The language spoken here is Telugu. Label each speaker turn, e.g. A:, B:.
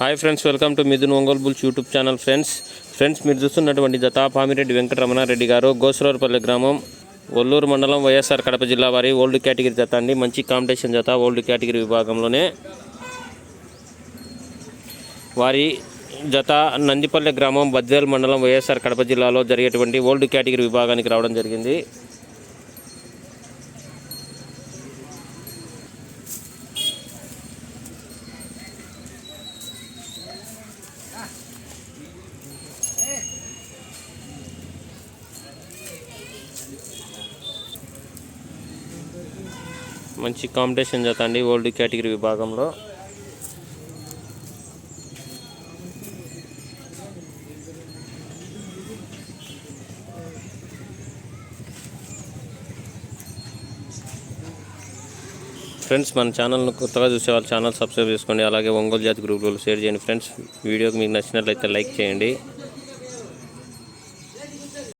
A: Hi friends welcome to Mithun Ongole bulls YouTube channel friends friends మీరు చూస్తున్నటువంటి జతా పామిరెడ్డి వెంకటరమణారెడ్డి గారు గోసరవరపల్లి గ్రామం ఒల్లూరు మండలం వైఎస్ఆర్ కడప జిల్లా వారి ఓల్డ్ కేటగిరీ జత అండి. మంచి కాంపిటీషన్ జత ఓల్డ్ కేటగిరీ విభాగంలోనే. వారి జత నందిపల్లె గ్రామం బద్వేల్ మండలం వైఎస్ఆర్ కడప జిల్లాలో జరిగేటువంటి ఓల్డ్ కేటగిరీ విభాగానికి రావడం జరిగింది. మంచి కాంపిటీషన్ జత అండి ఓల్డ్ కేటగిరీ విభాగంలో. ఫ్రెండ్స్ మన ఛానల్ను కొత్తగా చూసే వాళ్ళ ఛానల్ సబ్స్క్రైబ్ చేసుకోండి. అలాగే ఒంగోలు జాతి గ్రూపులు షేర్ చేయండి. ఫ్రెండ్స్ వీడియోకి మీకు నచ్చినట్లయితే లైక్ చేయండి.